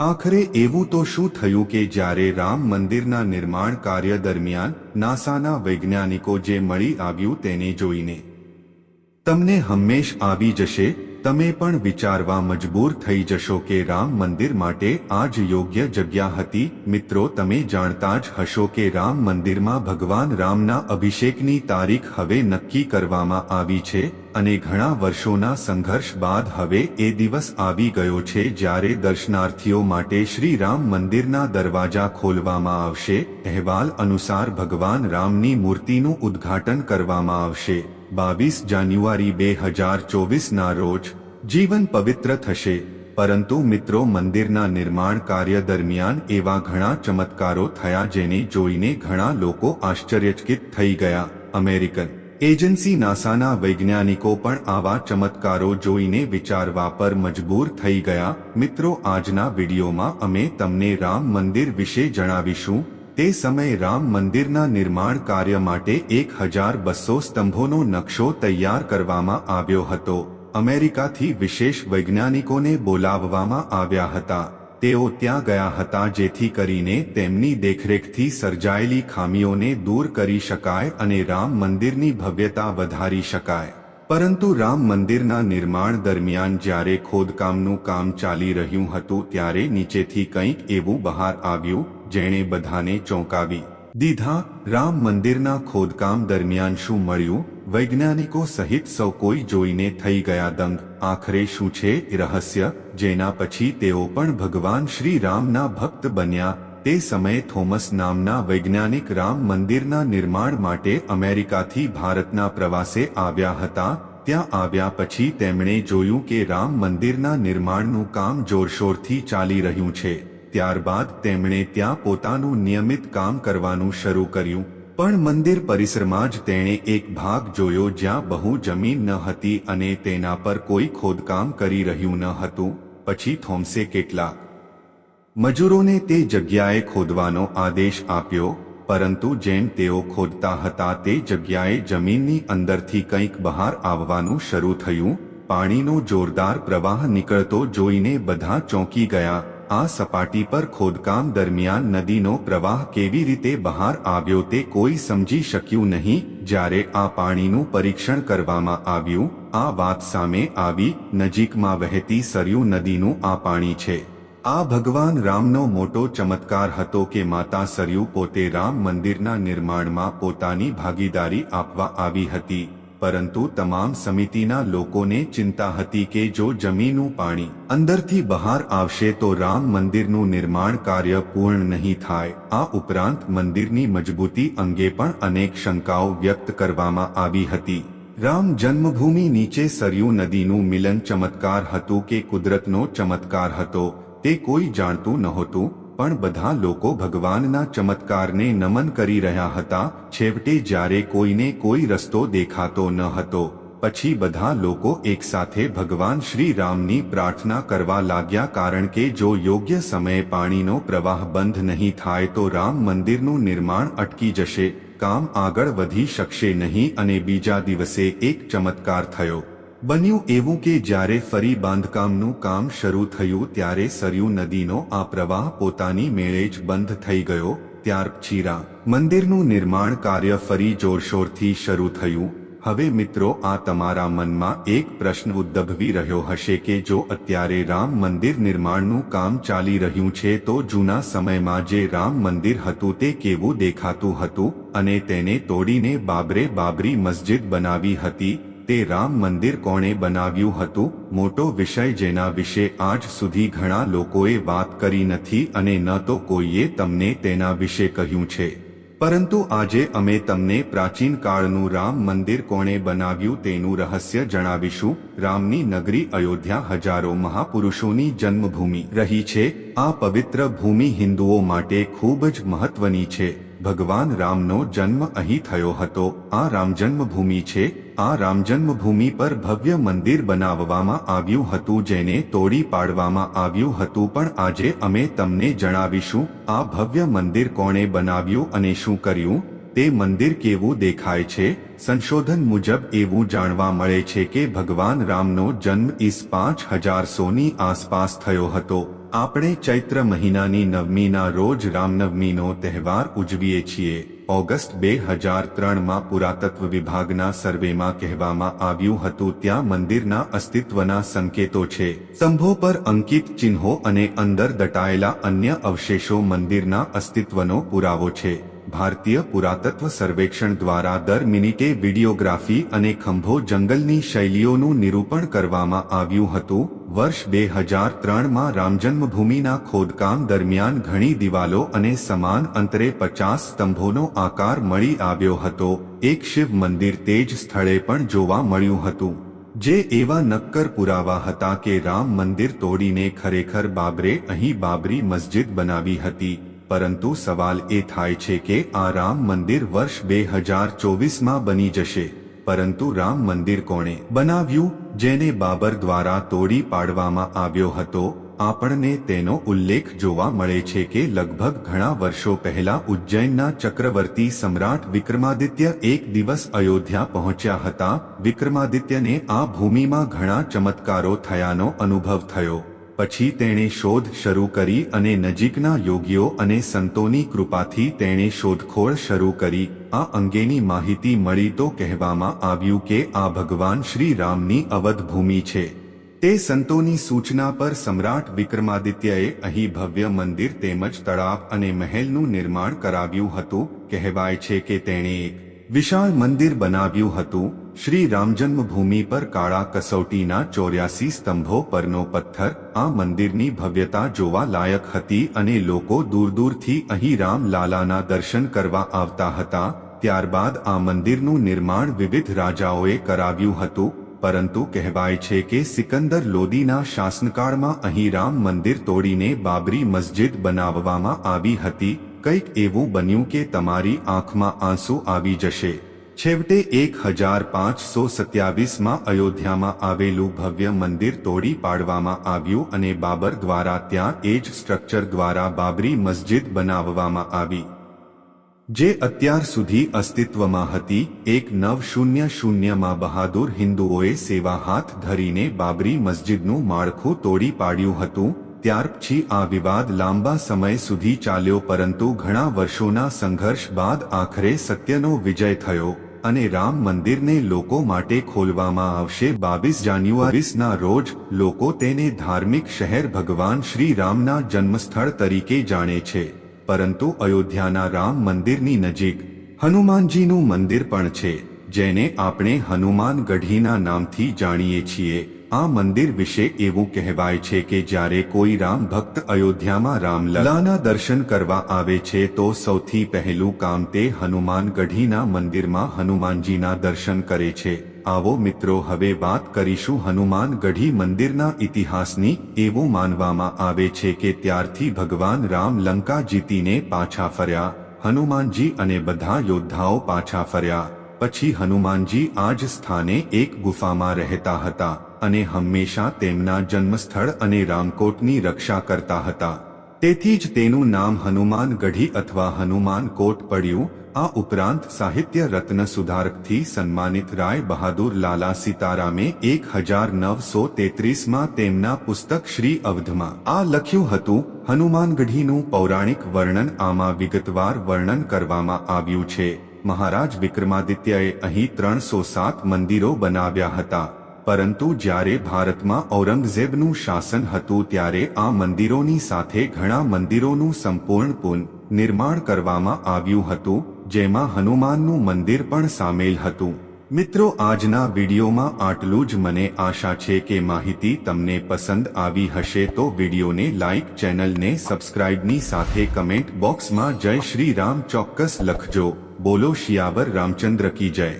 આખરે એવું તો શું થયું કે જ્યારે રામ મંદિરના નિર્માણ કાર્ય દરમિયાન નાસાના વૈજ્ઞાનિકો જે મળી આવ્યું તેને જોઈને, તમને હંમેશ આવી જશે, તમે પણ વિચારવા મજબૂર થઈ જશો કે રામ મંદિર માટે આ જ યોગ્ય જગ્યા હતી. મિત્રો, તમે જાણતા જ હશો કે રામ મંદિરમાં ભગવાન રામના અભિષેકની તારીખ હવે નક્કી કરવામાં આવી છે. અને ઘણા વર્ષોના સંઘર્ષ બાદ હવે એ દિવસ આવી ગયો છે જ્યારે દર્શનાર્થીઓ માટે શ્રી રામ મંદિરના દરવાજા ખોલવામાં આવશે. અહેવાલ અનુસાર ભગવાન રામની મૂર્તિનું ઉદ્ઘાટન કરવામાં આવશે. બાવીસ જાન્યુઆરી બે હજાર ચોવીસના રોજ જીવન પવિત્ર થશે. પરંતુ મિત્રો, મંદિરના નિર્માણ કાર્ય દરમિયાન એવા ઘણા ચમત્કારો થયા જેને જોઈને ઘણા લોકો આશ્ચર્યચકિત થઈ ગયા. અમેરિકન એજન્સી નાસાના વૈજ્ઞાનિકો પણ આવા ચમત્કારો જોઈને વિચારવા પર મજબૂર થઈ ગયા. મિત્રો, આજના વિડીયોમાં અમે તમને રામ મંદિર વિશે જણાવીશું. તે સમયે રામ મંદિરના નિર્માણ કાર્ય માટે એક હજાર બસો સ્તંભોનો નકશો તૈયાર કરવામાં આવ્યો હતો. અમેરિકાથી વિશેષ વૈજ્ઞાનિકોને બોલાવવામાં આવ્યા હતા. તેઓ ત્યાં ગયા હતા જેથી કરીને તેમની દેખરેખથી સર્જાયેલી ખામીઓને દૂર કરી શકાય અને રામ મંદિરની ભવ્યતા વધારી શકાય. પરંતુ રામ મંદિરના નિર્માણ દરમિયાન જ્યારે ખોદકામનું કામ ચાલી રહ્યું હતું ત્યારે નીચેથી કંઈક એવું બહાર આવ્યું, જેણે બધાને ચોંકાવી. દીધા, રામ મંદિરના ખોદકામ દરમિયાન શું મળ્યું? વૈજ્ઞાનિકો સહિત સૌ કોઈ જોઈને થઈ ગયા દંગ. આખરે શું છે રહસ્ય? જેના પછી તેઓ પણ ભગવાન શ્રી રામના ભક્ત બન્યા. તે સમયે થોમસ નામના વૈજ્ઞાનિક રામ મંદિરના નિર્માણ માટે અમેરિકાથી ભારતના પ્રવાસે આવ્યા હતા. ત્યાં આવ્યા પછી તેમણે જોયું કે રામ મંદિરના નિર્માણનું કામ જોરશોરથી ચાલી રહ્યું છે. ત્યારબાદ તેમણે ત્યાં પોતાનું નિયમિત કામ કરવાનું શરૂ કર્યું. પણ મંદિર પરિસરમાં જ તેણે એક ભાગ જોયો જ્યાં બહુ જમીન ન હતી અને તેના પર કોઈ ખોદકામ કરી રહ્યું ન હતું. પછી થોમસે કેટલાક મજૂરોને તે જગ્યાએ ખોદવાનો આદેશ આપ્યો, પરંતુ જેમ તેઓ ખોદતા હતા તે જગ્યાએ જમીનની અંદરથી કંઈક બહાર આવવાનું શરૂ થયું. પાણીનો જોરદાર પ્રવાહ નીકળતો જોઈને બધા ચોંકી ગયા. આ સપાટી પર ખોદકામ દરમિયાન નદીનો પ્રવાહ કેવી રીતે બહાર આવ્યો તે કોઈ સમજી શક્યું નહીં. જ્યારે આ પાણીનું પરીક્ષણ કરવામાં આવ્યું, આ વાત સામે આવી, નજીકમાં વહેતી સરયુ નદીનું આ પાણી છે. આ ભગવાન રામનો મોટો ચમત્કાર હતો કે માતા સરયુ પોતે રામ મંદિરના નિર્માણમાં પોતાની ભાગીદારી આપવા આવી હતી. પરંતુ તમામ સમિતિના લોકોને ચિંતા હતી કે જો જમીનનું પાણી અંદરથી બહાર આવશે તો રામ મંદિરનું નિર્માણ કાર્ય પૂર્ણ નહીં થાય. આ ઉપરાંત મંદિરની મજબૂતી અંગે પણ અનેક શંકાઓ વ્યક્ત કરવામાં આવી હતી. રામ જન્મભૂમિ નીચે સરયુ નદીનું મિલન ચમત્કાર હતું કે કુદરતનો ચમત્કાર હતો, તે કોઈ જાણતું નહોતું. પણ બધા લોકો ભગવાનના ચમત્કારને નમન કરી રહ્યા હતા. છેવટે જ્યારે કોઈને કોઈ રસ્તો દેખાતો ન હતો, પછી બધા લોકો એકસાથે ભગવાન શ્રી રામની પ્રાર્થના કરવા લાગ્યા કારણ કે જો યોગ્ય સમયે પાણીનો પ્રવાહ બંધ નહીં થાય તો રામ મંદિરનું નિર્માણ અટકી જશે, કામ આગળ વધી શકશે નહીં અને બીજા દિવસે એક ચમત્કાર થયો. બન્યું એવું કે જ્યારે ફરી બાંધકામનું કામ શરૂ થયું ત્યારે સરયુ નદીનો આ પ્રવાહ પોતાની મેળે જ બંધ થઈ ગયો, ત્યાર ચીરા મંદિરનું નિર્માણ કાર્ય ફરી જોરશોરથી શરૂ થયું. હવે મિત્રો, આ તમારા મનમાં એક પ્રશ્ન ઉદ્ભવી રહ્યો હશે કે જો અત્યારે રામ મંદિર નિર્માણનું કામ ચાલી રહ્યું છે તો જૂના સમયમાં જે રામ મંદિર હતું તે કેવું દેખાતું હતું અને તેને તોડીને બાબરે બાબરી મસ્જિદ બનાવી હતી તે રામ મંદિર કોણે બનાવ્યું હતું? મોટો વિષય જેના વિશે આજ સુધી ઘણા લોકોએ વાત કરી નથી અને ન તો કોઈએ તમને તેના વિશે કહ્યું છે. પરંતુ આજે અમે તમને પ્રાચીન કાળનું રામ મંદિર કોણે બનાવ્યું તેનું રહસ્ય જણાવીશું. રામની નગરી અયોધ્યા હજારો મહાપુરુષોની જન્મભૂમિ રહી છે. આ પવિત્ર ભૂમિ હિન્દુઓ માટે ખૂબ જ મહત્વની છે. ભગવાન રામનો જન્મ અહીં થયો હતો. આ રામ જન્મભૂમિ છે. આ રામ જન્મભૂમિ પર ભવ્ય મંદિર બનાવવામાં આવ્યું હતું જેને તોડી પાડવામાં આવ્યું હતું. પણ આજે અમે તમને જણાવીશું, આ ભવ્ય મંદિર કોણે બનાવ્યું અને શું કર્યું? તે મંદિર કેવું દેખાય છે? સંશોધન મુજબ એવું જાણવા મળે છે કે ભગવાન રામનો જન્મ ઈસ પાંચ હજારસોની આસપાસ થયો હતો. આપણે ચૈત્ર મહિનાની નવમીના રોજ રામનવમીનો તહેવાર ઉજવીએ છીએ. ઓગસ્ટ બે હજાર ત્રણમાં પુરાતત્વ વિભાગના સર્વેમાં કહેવામાં આવ્યું હતું, ત્યાં મંદિરના અસ્તિત્વના સંકેતો છે. સ્તંભો પર અંકિત ચિહ્નો અને અંદર દટાયેલા અન્ય અવશેષો મંદિરના અસ્તિત્વનો પુરાવો છે. ભારતીય પુરાતત્વ સર્વેક્ષણ દ્વારા દર મિનિટે વિડિયોગ્રાફી અને ખંભો જંગલની શૈલીઓનું નિરૂપણ કરવામાં આવ્યું હતું. વર્ષ બે હજાર ત્રણમાં રામજન્મભૂમિના ખોદકામ દરમિયાન ઘણી દિવાલો અને સમાન અંતરે પચાસ સ્તંભોનો આકાર મળી આવ્યો હતો. એક શિવ મંદિર તે જ સ્થળે પણ જોવા મળ્યું હતું. જે એવા નક્કર પુરાવા હતા કે રામ મંદિર તોડીને ખરેખર બાબરે અહીં બાબરી મસ્જિદ બનાવી હતી. પરંતુ સવાલ એ થાય છે કે આ રામ મંદિર વર્ષ બે હજાર ચોવીસમાં બની જશે. પરંતુ રામ મંદિર કોણે બનાવ્યું, જેને બાબર દ્વારા તોડી પાડવામાં આવ્યો હતો? આપણને તેનો ઉલ્લેખ જોવા મળે છે કે લગભગ ઘણા વર્ષો પહેલા ઉજ્જૈનના ચક્રવર્તી સમ્રાટ વિક્રમાદિત્ય એક દિવસ અયોધ્યા પહોંચ્યા હતા. વિક્રમાદિત્યને આ ભૂમિમાં ઘણા ચમત્કારો થયાનો અનુભવ થયો. પછી તેણે શોધ શરૂ કરી અને નજીકના યોગીઓ અને સંતોની કૃપાથી તેણે શોધખોળ શરૂ કરી. આ અંગેની માહિતી મળી તો કહેવામાં આવ્યું કે આ ભગવાન શ્રી રામની અવધ ભૂમિ છે. તે સંતોની સૂચના પર સમ્રાટ વિક્રમાદિત્યએ અહીં ભવ્ય મંદિર તેમજ તળાવ અને મહેલનું નિર્માણ કરાવ્યું હતું. કહેવાય છે કે તેણે એક વિશાળ મંદિર બનાવ્યું હતું. શ્રી રામજન્મભૂમિ પર કાળા કસોટીના ચોર્યાસી સ્તંભો પરનો પથ્થર, આ મંદિરની ભવ્યતા જોવા લાયક હતી અને લોકો દૂર દૂરથી અહીં રામ લાલાના દર્શન કરવા આવતા હતા. ત્યારબાદ આ મંદિરનું નિર્માણ વિવિધ રાજાઓએ કરાવ્યું હતું. પરંતુ કહેવાય છે કે સિકંદર લોદીના શાસનકાળમાં અહીં રામ મંદિર તોડીને બાબરી મસ્જિદ બનાવવામાં આવી હતી. કંઈક એવું બન્યું કે તમારી આંખમાં આંસુ આવી જશે. છેવટે એક હજાર પાંચસો સત્યાવીસમાં અયોધ્યામાં આવેલું ભવ્ય મંદિર તોડી પાડવામાં આવ્યું અને બાબર દ્વારા ત્યાં એ જ સ્ટ્રક્ચર દ્વારા બાબરી મસ્જિદ બનાવવામાં આવી. જે અત્યાર સુધી અસ્તિત્વમાં હતી, એક નવ શૂન્ય શૂન્યમાં બહાદુર હિન્દુઓએ સેવા હાથ ધરીને બાબરી મસ્જિદનું માળખું તોડી પાડ્યું હતું ત્યાર પછી આ વિવાદ લાંબા સમય સુધી ચાલ્યો, પરંતુ ઘણા વર્ષોના સંઘર્ષ બાદ આખરે સત્યનો વિજય થયો અને રામ મંદિરને લોકો માટે ખોલવામાં આવશે. બાવીસ જાન્યુઆરીસના રોજ લોકો તેને ધાર્મિક શહેર ભગવાન શ્રી રામના જન્મસ્થળ તરીકે જાણે છે, પરંતુ અયોધ્યાના રામ મંદિરની નજીક હનુમાનજીનું મંદિર પણ છે. જેને આપણે હનુમાન ગઢીના નામથી જાણીએ છીએ. આ મંદિર વિશે એવું કહેવાય છે કે જ્યારે કોઈ રામ ભક્ત અયોધ્યામાં રામલલાના દર્શન કરવા આવે છે તો સૌથી પહેલું કામ તે હનુમાન ગઢીના મંદિરમાં હનુમાનજીના દર્શન કરે છે. આવો મિત્રો, હવે વાત કરીશું હનુમાન ગઢી મંદિરના ઇતિહાસની. એવું માનવામાં આવે છે કે ત્યારથી ભગવાન રામ લંકા જીતીને પાછા ફર્યા. હનુમાનજી અને બધા યોદ્ધાઓ પાછા ફર્યા. પછી હનુમાનજી આ જ સ્થાને એક ગુફામાં રહેતા હતા અને હંમેશા તેમના જન્મસ્થળ અને રામકોટની રક્ષા કરતા હતા. તેથી જ તેનું નામ હનુમાન ગઢી અથવા હનુમાન કોટ પડ્યું. આ ઉપરાંત સાહિત્ય રત્ન સુધારકથી સન્માનિત રાય બહાદુર લાલા સીતારામે એક હજાર નવસો તેત્રીસમાં તેમના પુસ્તક શ્રી અવધમાં આ લખ્યું હતું હનુમાનગઢીનું પૌરાણિક વર્ણન આમાં વિગતવાર વર્ણન કરવામાં આવ્યું છે. મહારાજ વિક્રમાદિત્યએ અહીં ત્રણસો સાત મંદિરો બનાવ્યા હતા. પરંતુ જ્યારે ભારતમાં ઔરંગઝેબનું શાસન હતું ત્યારે આ મંદિરોની સાથે ઘણા મંદિરોનું સંપૂર્ણ પુન નિર્માણ કરવામાં આવ્યું હતું, જેમાં હનુમાનનું મંદિર પણ સામેલ હતું. મિત્રો, આજના વિડીયોમાં આટલું જ. મને આશા છે કે માહિતી તમને પસંદ આવી હશે, તો વિડીયોને લાઇક ચેનલને સબસ્ક્રાઇબની સાથે કમેન્ટ બોક્સમાં જય શ્રી રામ ચોક્કસ લખજો. બોલો, શિયાવર રામચંદ્ર કી જય.